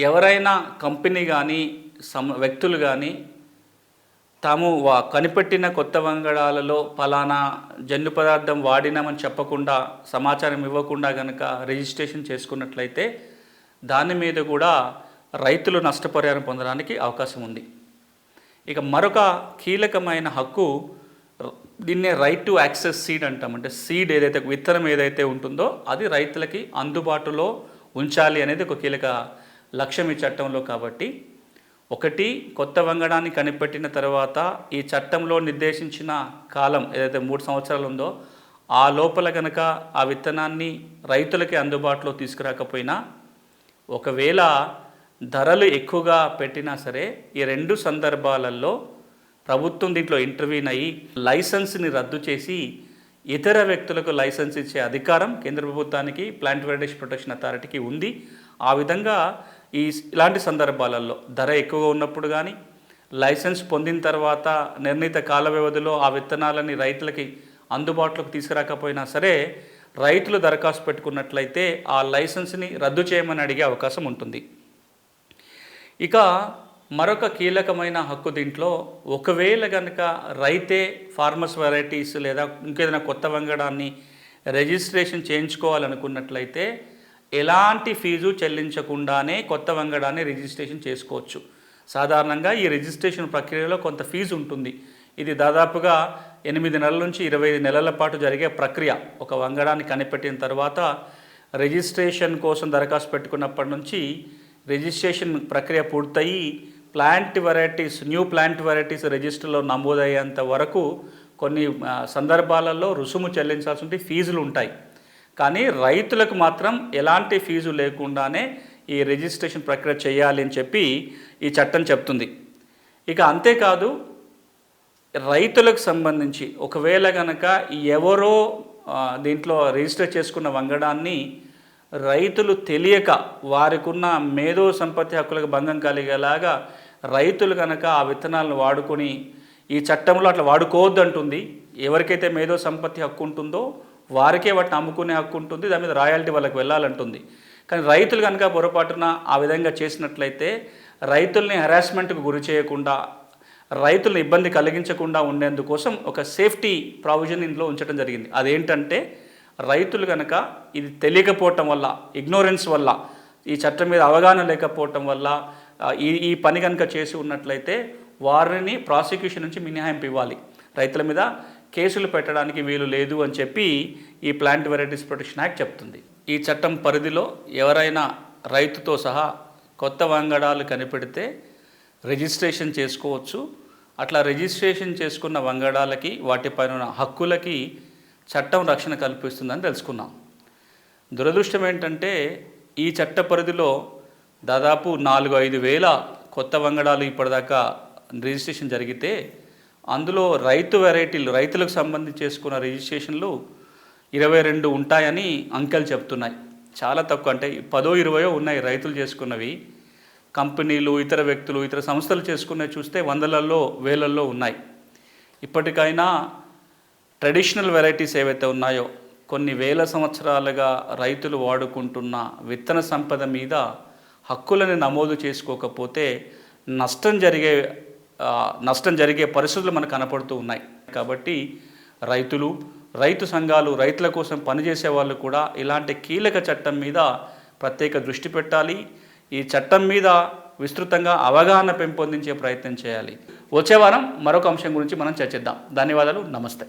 ఎవరైనా కంపెనీ కానీ సమ వ్యక్తులు కానీ తాము వా- కనిపెట్టిన కొత్త వంగడాలలో ఫలానా జన్యు పదార్థం వాడినామని చెప్పకుండా సమాచారం ఇవ్వకుండా కనుక రిజిస్ట్రేషన్ చేసుకున్నట్లయితే దాని మీద కూడా రైతులు నష్టపరిహారం పొందడానికి అవకాశం ఉంది. ఇక మరొక కీలకమైన హక్కు దీన్నే రైట్ టు యాక్సెస్ సీడ్ అంటాం. అంటే సీడ్ ఏదైతే విత్తనం ఏదైతే ఉంటుందో అది రైతులకి అందుబాటులో ఉంచాలి అనేది ఒక కీలక లక్ష్యం ఈ చట్టంలో కాబట్టి ఒకటి కొత్త వంగడాన్ని కనిపెట్టిన తర్వాత ఈ చట్టంలో నిర్దేశించిన కాలం ఏదైతే మూడు సంవత్సరాలు ఉందో ఆ లోపల కనుక ఆ విత్తనాన్ని రైతులకి అందుబాటులో తీసుకురాకపోయినా ఒకవేళ ధరలు ఎక్కువగా పెట్టినా సరే ఈ రెండు సందర్భాలలో ప్రభుత్వం దీంట్లో ఇంటర్వ్యూన్ అయ్యి లైసెన్స్ని రద్దు చేసి ఇతర వ్యక్తులకు లైసెన్స్ ఇచ్చే అధికారం కేంద్ర ప్రభుత్వానికి ప్లాంట్ వెరైటీస్ ప్రొటెక్షన్ అథారిటీకి ఉంది. ఆ విధంగా ఈ ఇలాంటి సందర్భాలలో ధర ఎక్కువగా ఉన్నప్పుడు కానీ లైసెన్స్ పొందిన తర్వాత నిర్ణీత కాల వ్యవధిలో ఆ విత్తనాలని రైతులకి అందుబాటులోకి తీసుకురాకపోయినా సరే రైతులు దరఖాస్తు పెట్టుకున్నట్లయితే ఆ లైసెన్స్ని రద్దు చేయమని అడిగే అవకాశం ఉంటుంది. ఇక మరొక కీలకమైన హక్కు దీంట్లో ఒకవేళ కనుక రైతే ఫార్మర్స్ వెరైటీస్ లేదా ఇంకేదైనా కొత్త వంగడాన్ని రిజిస్ట్రేషన్ చేయించుకోవాలనుకున్నట్లయితే ఎలాంటి ఫీజు చెల్లించకుండానే కొత్త వంగడాన్ని రిజిస్ట్రేషన్ చేసుకోవచ్చు. సాధారణంగా ఈ రిజిస్ట్రేషన్ ప్రక్రియలో కొంత ఫీజు ఉంటుంది. ఇది దాదాపుగా ఎనిమిది నెలల నుంచి ఇరవై ఐదు నెలల పాటు జరిగే ప్రక్రియ. ఒక వంగడాన్ని కనిపెట్టిన తర్వాత రిజిస్ట్రేషన్ కోసం దరఖాస్తు పెట్టుకున్నప్పటి నుంచి రిజిస్ట్రేషన్ ప్రక్రియ పూర్తయి plant varieties new plant varieties రిజిస్టర్లో నమోదయ్యేంత వరకు కొన్ని సందర్భాలలో రుసుము చెల్లించాల్సి ఉంటే ఫీజులు ఉంటాయి. కానీ రైతులకు మాత్రం ఎలాంటి ఫీజు లేకుండానే ఈ రిజిస్ట్రేషన్ ప్రక్రియ చేయాలి అని చెప్పి ఈ చట్టం చెప్తుంది. ఇక అంతేకాదు రైతులకు సంబంధించి ఒకవేళ కనుక ఎవరో దీంట్లో రిజిస్టర్ చేసుకున్న వంగడాన్ని రైతులు తెలియక వారికున్న మేధో సంపత్తి హక్కులకు భంగం కలిగేలాగా రైతులు కనుక ఆ విత్తనాలను వాడుకొని ఈ చట్టంలో అట్లా వాడుకోవద్దంటుంది. ఎవరికైతే మేధో సంపత్తి హక్కు ఉంటుందో వారికే వాటిని అమ్ముకునే హక్కు ఉంటుంది దాని మీద రాయల్టీ వాళ్ళకి వెళ్ళాలంటుంది. కానీ రైతులు కనుక పొరపాటున ఆ విధంగా చేసినట్లయితే రైతుల్ని హెరాస్మెంట్కు గురి చేయకుండా రైతులను ఇబ్బంది కలిగించకుండా ఉండేందుకోసం ఒక సేఫ్టీ ప్రావిజన్ ఇందులో ఉంచడం జరిగింది. అదేంటంటే రైతులు కనుక ఇది తెలియకపోవటం వల్ల ఇగ్నోరెన్స్ వల్ల ఈ చట్టం మీద అవగాహన లేకపోవటం వల్ల ఈ ఈ పని కనుక చేసి ఉన్నట్లయితే వారిని ప్రాసిక్యూషన్ నుంచి మినహాయింపు ఇవ్వాలి. రైతుల మీద కేసులు పెట్టడానికి వీలు లేదు అని చెప్పి ఈ ప్లాంట్ వెరైటీస్ ప్రొటెక్షన్ యాక్ట్ చెప్తుంది. ఈ చట్టం పరిధిలో ఎవరైనా రైతుతో సహా కొత్త వంగడాలు కనిపెడితే రిజిస్ట్రేషన్ చేసుకోవచ్చు. అట్లా రిజిస్ట్రేషన్ చేసుకున్న వంగడాలకి వాటిపైన ఉన్న హక్కులకి చట్టం రక్షణ కల్పిస్తుందని తెలుసుకున్నాం. దురదృష్టం ఏంటంటే ఈ చట్ట పరిధిలో దాదాపు నాలుగు ఐదు వేల కొత్త వంగడాలు ఇప్పటిదాకా రిజిస్ట్రేషన్ జరిగితే అందులో రైతు వెరైటీలు రైతులకు సంబంధించి చేసుకున్న రిజిస్ట్రేషన్లు ఇరవై రెండు ఉంటాయని అంకెలు చెప్తున్నాయి. చాలా తక్కువ అంటే పదో ఇరవయో ఉన్నాయి రైతులు చేసుకున్నవి. కంపెనీలు ఇతర వ్యక్తులు ఇతర సంస్థలు చేసుకున్నవి చూస్తే వందలల్లో వేలల్లో ఉన్నాయి. ఇప్పటికైనా ట్రెడిషనల్ వెరైటీస్ ఏవైతే ఉన్నాయో కొన్ని వేల సంవత్సరాలుగా రైతులు వాడుకుంటున్న విత్తన సంపద మీద హక్కులను నమోదు చేసుకోకపోతే నష్టం జరిగే నష్టం జరిగే పరిస్థితులు మనకు కనపడుతూ ఉన్నాయి. కాబట్టి రైతులు రైతు సంఘాలు రైతుల కోసం పనిచేసే వాళ్ళు కూడా ఇలాంటి కీలక చట్టం మీద ప్రత్యేక దృష్టి పెట్టాలి. ఈ చట్టం మీద విస్తృతంగా అవగాహన పెంపొందించే ప్రయత్నం చేయాలి. వచ్చే వారం మరొక అంశం గురించి మనం చర్చిద్దాం. ధన్యవాదాలు. నమస్తే.